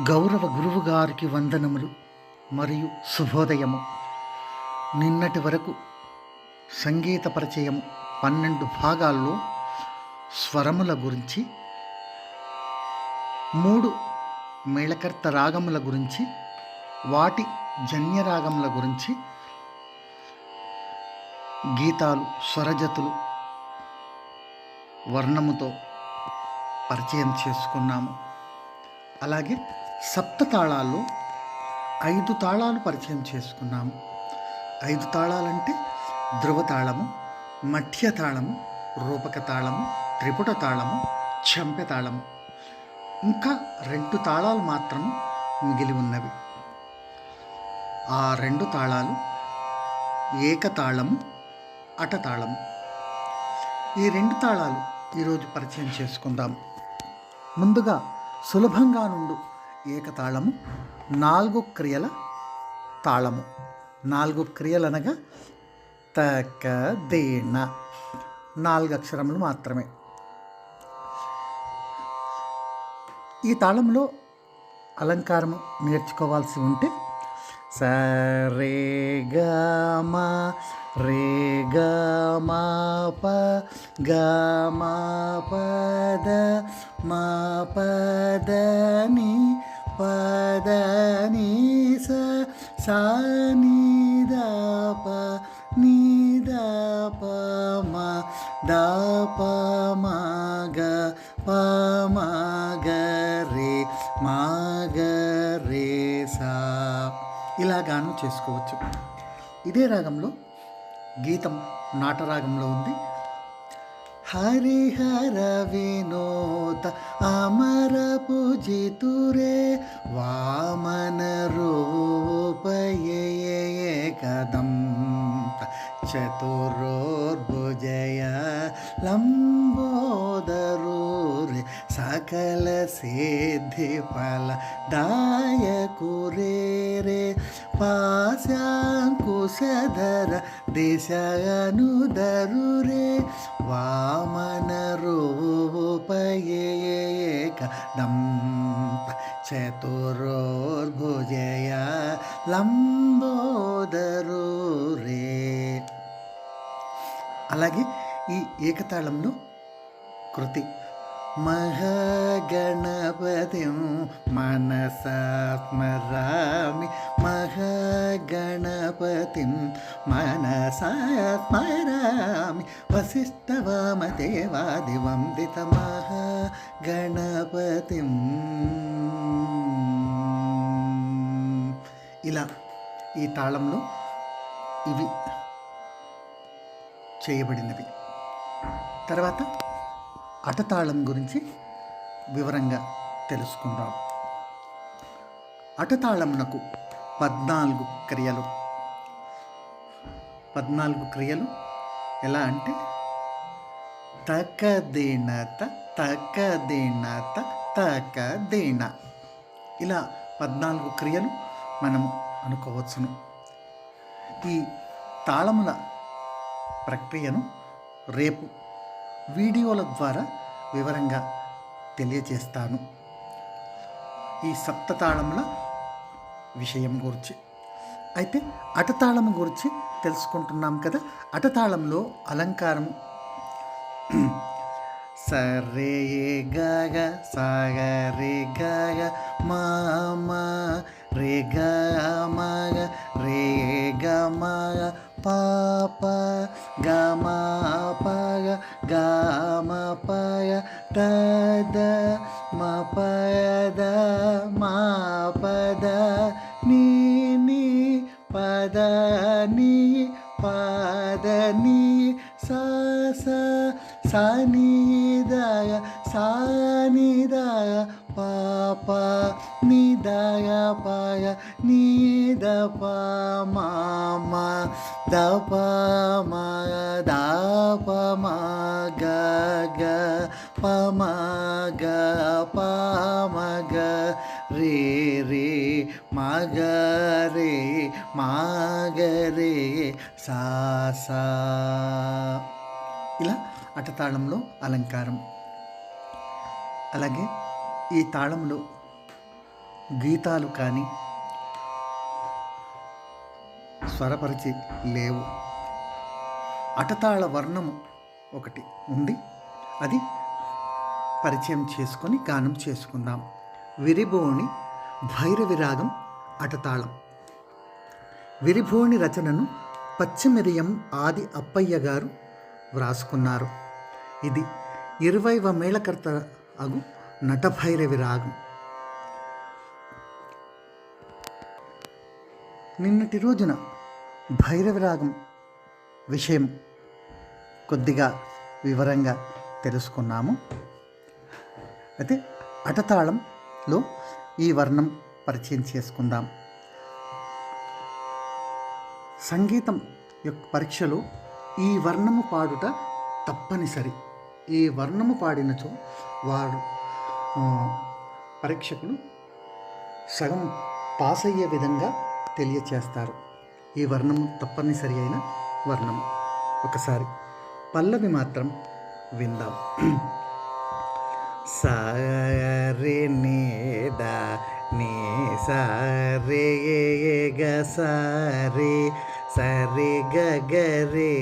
గౌరవ గురువుగారికి వందనములు మరియు శుభోదయము. నిన్నటి వరకు సంగీత పరిచయం పన్నెండు భాగాల్లో స్వరముల గురించి మూడు మేళకర్త రాగముల గురించి వాటి జన్యరాగముల గురించి గీతాలు స్వరజతులు వర్ణముతో పరిచయం చేసుకున్నాము. అలాగే సప్త తాళాల్లో ఐదు తాళాలు పరిచయం చేసుకున్నాము. ఐదు తాళాలంటే ధ్రువ తాళము మధ్య తాళము రూపక తాళము త్రిపుట తాళము చంపె తాళము. ఇంకా రెండు తాళాలు మాత్రం మిగిలి ఉన్నవి. ఆ రెండు తాళాలు ఏకతాళము అటతాళము ఈ రెండు తాళాలు ఈరోజు పరిచయం చేసుకుందాం. ముందుగా సులభంగా నుండు ఏకతాళము నాలుగు క్రియల తాళము. నాలుగు క్రియలు అనగా తక దేణ నాలుగు అక్షరములు మాత్రమే. ఈ తాళంలో అలంకారం నేర్చుకోవాల్సి ఉంటే సరే గమ రే గమ ప గమ పద మా పదని పదని స సా ప నిద ద ప ద ప మ ప రే మాగ రే సా. ఇలా గానం చేసుకోవచ్చు. ఇదే రాగంలో గీతం నాటరాగంలో ఉంది. हरिहर विनोद अमर पूजितु रे वामन रूप ये, ये, ये कदम चतुरोर्भुजय लम्बोदरूर् सकलसिद्धिफलदायकुरे रे पास्या వామన రూపయేక దంత చతురోర్భుజయ లంబోదరు రే అలాగే ఈ ఏకతాళంలో కృతి మహాగణపతి మనసాత్మరామి మహాగణపతిం మనసాత్మరామి వసిష్ఠవామదేవాదివందిత మహాగణపతిం. ఇలా ఈ తాళంలో ఇవి చేయబడినవి. తర్వాత అటతాళం గురించి వివరంగా తెలుసుకుందాం. అటతాళమునకు పద్నాలుగు క్రియలు. పద్నాలుగు క్రియలు ఎలా అంటే తకదిణత తక తకదిణ ఇలా పద్నాలుగు క్రియలు మనం అనుకోవచ్చును. ఈ తాళముల ప్రక్రియను రేపు వీడియోల ద్వారా వివరంగా తెలియజేస్తాను. ఈ సప్త తాళముల విషయం గురించి. అయితే అటతాళము గురించి తెలుసుకుంటున్నాం కదా. అటతాళంలో అలంకారం. సరే గగ సాగరే గగ మామ రే గ రే గ మగ పాప గమ పగ గమ పగ తద నీ పద నీ సా సా సా నీ దయ సా నీ దయ పాప నీ దయ పగ నీ ద ప మామ ద ప మ ద ప మ గ గ ప మ గ ప మ గ రే రే మ మాగరే సాసా సా సా. ఇలా అటతాళంలో అలంకారం. అలాగే ఈ తాళంలో గీతాలు కానీ స్వరపరిచి లేవు. అటతాళ వర్ణము ఒకటి ఉంది. అది పరిచయం చేసుకొని గానం చేసుకుందాం. విరిబోని భైరవిరాగం అటతాళం. విరిభోని రచనను పచ్చిమిరియం ఆది అప్పయ్య గారు వ్రాసుకున్నారు. ఇది ఇరవైవ మేళకర్త అగు నటభైరవి రాగం. నిన్నటి రోజున భైరవి రాగం విషయం కొద్దిగా వివరంగా తెలుసుకున్నాము. అయితే అటతాళంలో ఈ వర్ణం పరిచయం చేసుకుందాం. సంగీతం యొక్క పరీక్షలో ఈ వర్ణము పాడుట తప్పనిసరి. ఈ వర్ణము పాడినచో వారు పరీక్షకులు సగం పాస్ అయ్యే విధంగా తెలియచేస్తారు. ఈ వర్ణము తప్పనిసరి అయిన వర్ణము. ఒకసారి పల్లవి మాత్రం విందాం. సారే నేదా நீ சாரே க சாரே சரி ககரே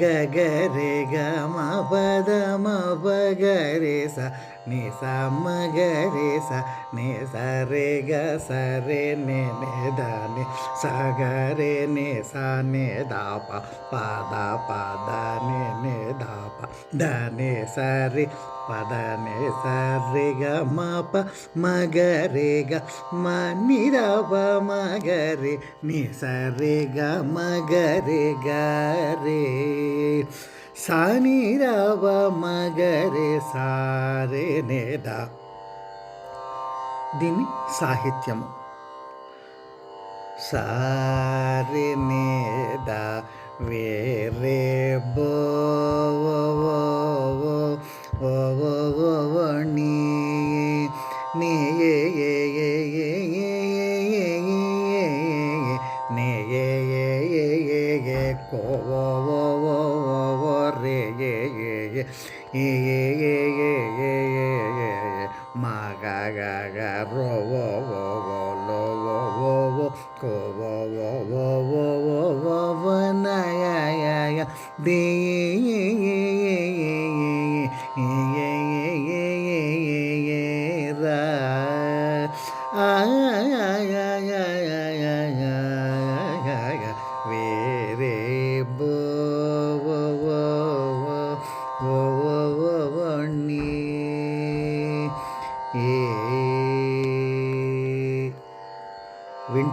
ಗಗರೆ ಗ ಮ ಪದ ಮ ಪಗರೆ ಸ ನಿ ಸ ಮ ಗ ರೇ ಸ ನಿ ಸ ರೇ ಗ ಸ ರೇ ನೆ ನೆ ದ ನಿ ಸ ಗ ರೇ ನೆ ಸ ನೆ ದ ಪ ಪ ದ ಪ ದ ನೆ ನೆ ದ ಪ ದ ನೆ ಸ ರೇ ಪದ ನೆ ಸ ರೇ ಗ ಮ ಪ ಮ ಗ ರೇ ಗ ಮ ನಿ ದ ಪ ಮ ಗ ರೇ ನಿ ಸ ರೇ ಗ ಮ ಗ ರೇ ಗ ರೇ സനിരവ മകരെ സാരേ നേത దీని సాహిత్యము సారినేద వేరే బో ஏ ஏ ஏ ஏ